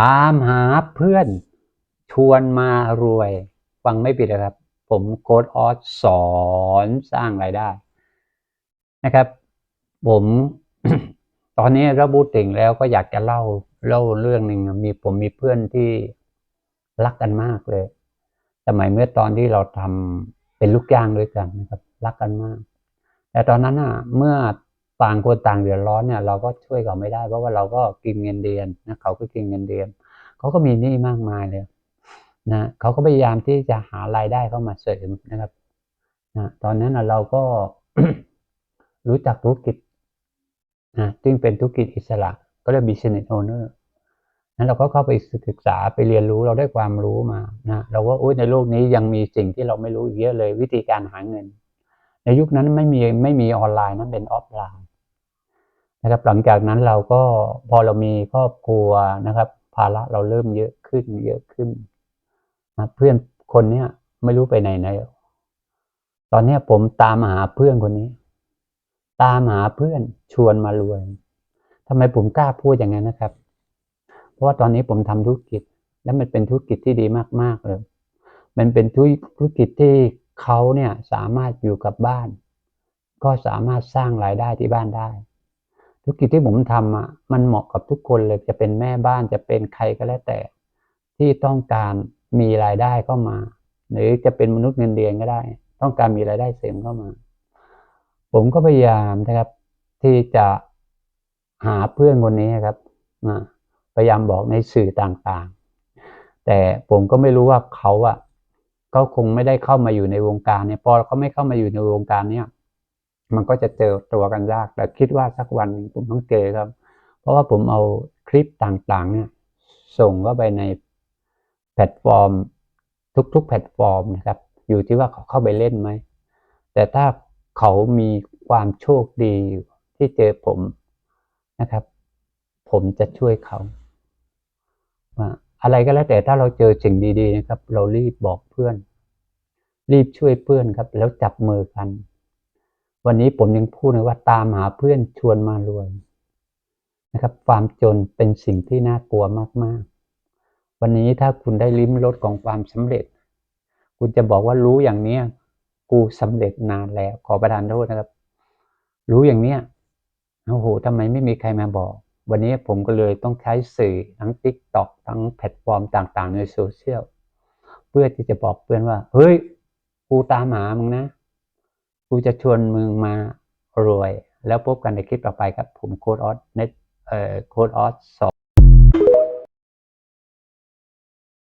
ตามหาเพื่อนชวนมารวย ฟังไม่ผิดนะครับ ผมโค้ดออสสอนสร้างรายได้นะครับ ผมตอนนี้ราบูติ่งแล้วก็อยากจะเล่าเล่าเรื่องหนึ่งมีผมมีเพื่อนที่รักกันมากเลย สมัยเมื่อตอนที่เราทำเป็นลูกจ้างด้วยกันนะครับ รักกันมาก แต่ตอนนั้นอะเมื่อ ต่างคนต่างเดือดร้อนเนี่ยเราก็ช่วยเขาไม่ได้เพราะว่าเราก็กินเงินเดือนนะเขาก็กินเงินเดือนเขาก็มีหนี้มากมายเลยนะเขาก็พยายามที่จะหารายได้เข้ามาเสริมนะครับนะตอนนั้นเราก็รู้จักธุรกิจนะซึ่งเป็นธุรกิจอิสระ ก็เรียก business owner นั้นเราก็เข้าไปศึกษาไปเรียนรู้เราได้ความรู้มานะเราว่าอุ้ยในโลกนี้ยังมีสิ่งที่เราไม่รู้เยอะเลยวิธีการหาเงิน ในยุคนั้นไม่มีไม่มีออนไลน์นั้นเป็นออฟไลน์ นะครับหลังจากนั้นเราก็พอเรามีครอบครัวนะครับ ภาระเราเริ่มเยอะขึ้น เยอะขึ้นนะเพื่อนคนเนี้ยไม่รู้ไปไหนไหนตอนเนี้ยผมตามหาเพื่อนคนนี้ ตามหาเพื่อนชวนมารวยทำไมผมกล้าพูดอย่างนั้นนะครับ เพราะว่าตอนนี้ผมทำธุรกิจ และมันเป็นธุรกิจที่ดีมากๆเลย มันเป็นธุรกิจที่เขาเนี่ยสามารถอยู่กับบ้าน ก็สามารถสร้างรายได้ที่บ้านได้ ธุรกิจที่ผมทำอะมันเหมาะกับทุกคนเลยจะเป็นแม่บ้านจะเป็นใครก็แล้วแต่ ที่ต้องการมีรายได้เข้ามา หรือจะเป็นมนุษย์เงินเดือนก็ได้ ต้องการมีรายได้เสริมเข้ามา ผมก็พยายามนะครับ ที่จะหาเพื่อนคนนี้ครับพยายามบอกในสื่อต่างๆ แต่ผมก็ไม่รู้ว่าเขาอะก็คงไม่ได้เข้ามาอยู่ในวงการเนี่ยพอเขาไม่เข้ามาอยู่ในวงการเนี่ย มันก็จะเจอตัวกันยาก แต่คิดว่าสักวันผมต้องเจอครับ เพราะว่าผมเอาคลิปต่างๆ เนี่ย ส่งเข้าไปในแพลตฟอร์ม ทุกๆ แพลตฟอร์มนะครับ อยู่ที่ว่าเขาเข้าไปเล่นไหม แต่ถ้าเขามีความโชคดีที่เจอผมนะครับ ผมจะช่วยเขาอะไรก็แล้วแต่ถ้าเราเจอสิ่งดีๆนะครับ เรารีบบอกเพื่อน รีบช่วยเพื่อนครับ แล้วจับมือกัน วันนี้ผมยังพูดเลยว่าตามหาเพื่อนชวนมารวยนะครับ ความจนเป็นสิ่งที่น่ากลัวมาก ๆ วันนี้ถ้าคุณได้ลิ้มรสของความสำเร็จ คุณจะบอกว่ารู้อย่างเนี้ยกูสำเร็จนานแล้วขอประทานโทษนะครับ รู้อย่างเนี้ยโอ้โหทำไมไม่มีใครมาบอก วันนี้ผมก็เลยต้องใช้สื่อทั้ง Tik t o อกทั้งแพลตฟอร์มต่าง ๆ ในโซเชียลเพื่อที่จะบอกเพื่อนว่า เฮ้ย กูตามหามึงนะ กูจะชวนมึงมารวย แล้วพบกันในคลิปต่อไปครับ ผมโค้ดออสเน็ตเอ่อโค้ดออสสอง